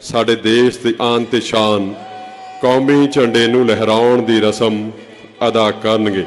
ਸਾਡੇ ਦੇਸ਼ ਦੀ ਆਨ ਤੇ ਸ਼ਾਨ ਕੌਮੀ ਝੰਡੇ ਨੂੰ ਲਹਿਰਾਉਣ ਦੀ ਰਸਮ ਅਦਾ ਕਰਨਗੇ।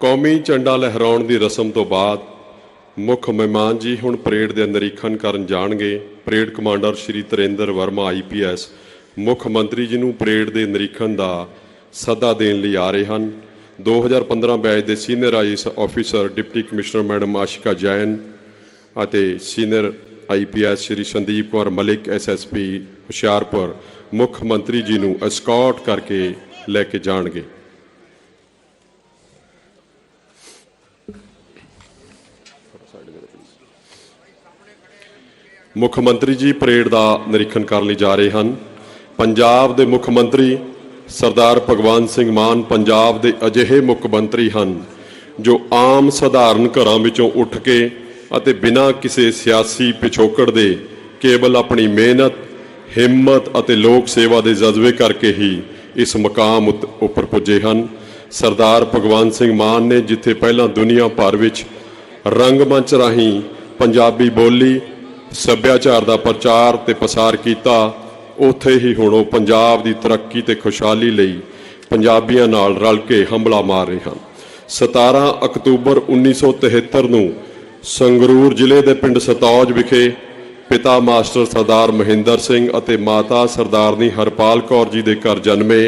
ਕੌਮੀ ਝੰਡਾ ਲਹਿਰਾਉਣ ਦੀ ਰਸਮ ਤੋਂ ਬਾਅਦ ਮੁੱਖ ਮਹਿਮਾਨ ਜੀ ਹੁਣ ਪਰੇਡ ਦੇ ਨਿਰੀਖਣ ਕਰਨ ਜਾਣਗੇ। Parade commander Shri Tarinder Verma IPS ਮੁੱਖ ਮੰਤਰੀ ਜੀ ਨੂੰ ਪਰੇਡ ਦੇ ਨਿਰੀਖਣ ਦਾ ਸੱਦਾ ਦੇਣ ਲਈ ਆ ਰਹੇ ਹਨ। 2015 ਬੈਚ ਦੇ senior IAS officer, deputy commissioner madam Ashika Jain ਅਤੇ senior IPS Shri Sandeep Kaur Malik SSP Hoshiarpur ਮੁੱਖ ਮੰਤਰੀ ਜੀ ਨੂੰ ਐਸਕੌਰਟ ਕਰਕੇ ਲੈ ਕੇ ਜਾਣਗੇ। ਮੁੱਖ ਮੰਤਰੀ ਜੀ ਪਰੇਡ ਦਾ ਨਿਰੀਖਣ ਕਰਨ ਲਈ ਜਾ ਰਹੇ ਹਨ। ਪੰਜਾਬ ਦੇ ਮੁੱਖ ਮੰਤਰੀ ਸਰਦਾਰ ਭਗਵੰਤ ਸਿੰਘ ਮਾਨ ਪੰਜਾਬ ਦੇ ਅਜਿਹੇ ਮੁੱਖ ਮੰਤਰੀ ਹਨ, ਜੋ ਆਮ ਸਧਾਰਨ ਘਰਾਂ ਵਿੱਚੋਂ ਉੱਠ ਕੇ ਅਤੇ ਬਿਨਾਂ ਕਿਸੇ ਸਿਆਸੀ ਪਿਛੋਕੜ ਦੇ ਕੇਵਲ ਆਪਣੀ ਮਿਹਨਤ, ਹਿੰਮਤ ਅਤੇ ਲੋਕ ਸੇਵਾ ਦੇ ਜਜ਼ਬੇ ਕਰਕੇ ਹੀ ਇਸ ਮਕਾਮ ਉੱਤ- ਉੱਪਰ ਪੁੱਜੇ ਹਨ। ਸਰਦਾਰ ਭਗਵੰਤ ਸਿੰਘ ਮਾਨ ਨੇ ਜਿੱਥੇ ਪਹਿਲਾਂ ਦੁਨੀਆ ਭਰ ਵਿੱਚ ਰੰਗਮੰਚ ਰਾਹੀਂ ਪੰਜਾਬੀ ਬੋਲੀ ਸੱਭਿਆਚਾਰ ਦਾ ਪ੍ਰਚਾਰ ਤੇ ਪ੍ਰਸਾਰ ਕੀਤਾ, ਉੱਥੇ ਹੀ ਹੁਣ ਉਹ ਪੰਜਾਬ ਦੀ ਤਰੱਕੀ ਤੇ ਖੁਸ਼ਹਾਲੀ ਲਈ ਪੰਜਾਬੀਆਂ ਨਾਲ ਰਲ ਕੇ ਹਮਲਾ ਮਾਰ ਰਹੇ ਹਨ। 17 ਅਕਤੂਬਰ 1973 ਨੂੰ ਸੰਗਰੂਰ ਜ਼ਿਲ੍ਹੇ ਦੇ ਪਿੰਡ ਸਤੌਜ ਵਿਖੇ ਪਿਤਾ ਮਾਸਟਰ ਸਰਦਾਰ ਮਹਿੰਦਰ ਸਿੰਘ ਅਤੇ ਮਾਤਾ ਸਰਦਾਰਨੀ ਹਰਪਾਲ ਕੌਰ ਜੀ ਦੇ ਘਰ ਜਨਮੇ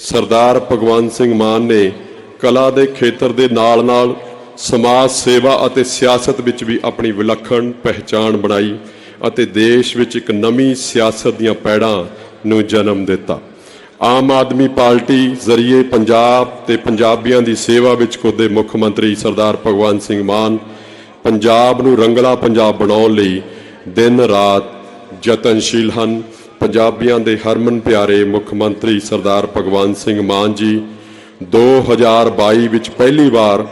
ਸਰਦਾਰ ਭਗਵੰਤ ਸਿੰਘ ਮਾਨ ਨੇ ਕਲਾ ਦੇ ਖੇਤਰ ਦੇ ਨਾਲ-ਨਾਲ ਸਮਾਜ ਸੇਵਾ ਅਤੇ ਸਿਆਸਤ ਵਿੱਚ ਵੀ ਆਪਣੀ ਵਿਲੱਖਣ ਪਹਿਚਾਣ ਬਣਾਈ ਅਤੇ ਦੇਸ਼ ਵਿੱਚ ਇੱਕ ਨਵੀਂ ਸਿਆਸਤ ਦੀਆਂ ਪੈੜਾਂ ਨੂੰ ਜਨਮ ਦਿੱਤਾ। ਆਮ ਆਦਮੀ ਪਾਰਟੀ ਜ਼ਰੀਏ ਪੰਜਾਬ ਤੇ ਪੰਜਾਬੀਆਂ ਦੀ ਸੇਵਾ ਵਿੱਚ ਕੁੱਦੇ ਮੁੱਖ ਮੰਤਰੀ ਸਰਦਾਰ ਭਗਵੰਤ ਸਿੰਘ ਮਾਨ ਪੰਜਾਬ ਨੂੰ ਰੰਗਲਾ ਪੰਜਾਬ ਬਣਾਉਣ ਲਈ ਦਿਨ ਰਾਤ ਯਤਨਸ਼ੀਲ ਹਨ। ਪੰਜਾਬੀਆਂ ਦੇ ਹਰਮਨ ਪਿਆਰੇ ਮੁੱਖ ਮੰਤਰੀ ਸਰਦਾਰ ਭਗਵੰਤ ਸਿੰਘ ਮਾਨ ਜੀ 2022 ਵਿੱਚ ਪਹਿਲੀ ਵਾਰ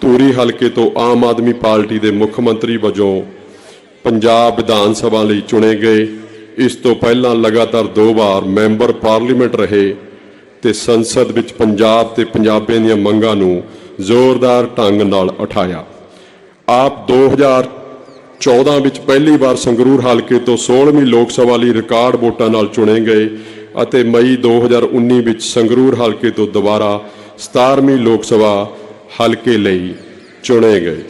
ਧੂਰੀ ਹਲਕੇ ਤੋਂ ਆਮ ਆਦਮੀ ਪਾਰਟੀ ਦੇ ਮੁੱਖ ਮੰਤਰੀ ਵਜੋਂ ਪੰਜਾਬ ਵਿਧਾਨ ਸਭਾ ਲਈ ਚੁਣੇ ਗਏ। ਇਸ ਤੋਂ ਪਹਿਲਾਂ ਲਗਾਤਾਰ ਦੋ ਵਾਰ ਮੈਂਬਰ ਪਾਰਲੀਮੈਂਟ ਰਹੇ ਤੇ ਸੰਸਦ ਵਿੱਚ ਪੰਜਾਬ ਤੇ ਪੰਜਾਬੀਆਂ ਦੀਆਂ ਮੰਗਾਂ ਨੂੰ ਜ਼ੋਰਦਾਰ ਢੰਗ ਨਾਲ ਉਠਾਇਆ। ਆਪ 2014 ਵਿੱਚ ਪਹਿਲੀ ਵਾਰ ਸੰਗਰੂਰ ਹਲਕੇ ਤੋਂ 16ਵੀਂ ਲੋਕ ਸਭਾ ਲਈ ਰਿਕਾਰਡ ਵੋਟਾਂ ਨਾਲ ਚੁਣੇ ਗਏ ਅਤੇ ਮਈ 2019 ਵਿੱਚ ਸੰਗਰੂਰ ਹਲਕੇ ਤੋਂ ਦੁਬਾਰਾ 17ਵੀਂ ਲੋਕ ਸਭਾ ਹਲਕੇ ਲਈ ਚੁਣੇ ਗਏ।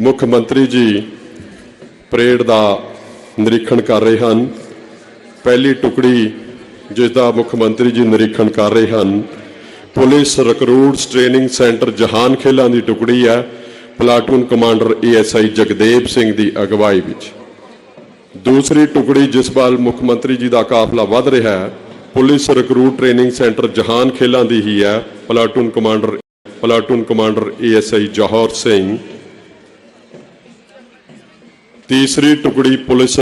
ਮੁੱਖ ਮੰਤਰੀ ਜੀ ਪਰੇਡ ਦਾ ਨਿਰੀਖਣ ਕਰ ਰਹੇ ਹਨ। ਪਹਿਲੀ ਟੁਕੜੀ ਜਿਸ ਦਾ ਮੁੱਖ ਮੰਤਰੀ ਜੀ ਨਿਰੀਖਣ ਕਰ ਰਹੇ ਹਨ, ਪੁਲਿਸ ਰਿਕਰੂਟਸ ਟ੍ਰੇਨਿੰਗ ਸੈਂਟਰ ਜਹਾਨ ਖੇਲਾਂ ਦੀ ਟੁਕੜੀ ਹੈ, platoon commander ASI Jagdev Singh ਦੀ ਅਗਵਾਈ ਵਿੱਚ। ਦੂਸਰੀ ਟੁਕੜੀ ਜਿਸ ਵੱਲ ਮੁੱਖ ਮੰਤਰੀ ਜੀ ਦਾ ਕਾਫਲਾ ਵੱਧ ਰਿਹਾ ਹੈ, ਪੁਲਿਸ ਰਿਕਰੂਟ ਟ੍ਰੇਨਿੰਗ ਸੈਂਟਰ ਜਹਾਨ ਖੇਲਾਂ ਦੀ ਹੀ ਹੈ, platoon commander platoon commander ASI Johar Singh ਤੀਸਰੀ ਟੁਕੜੀ ਪੁਲਿਸ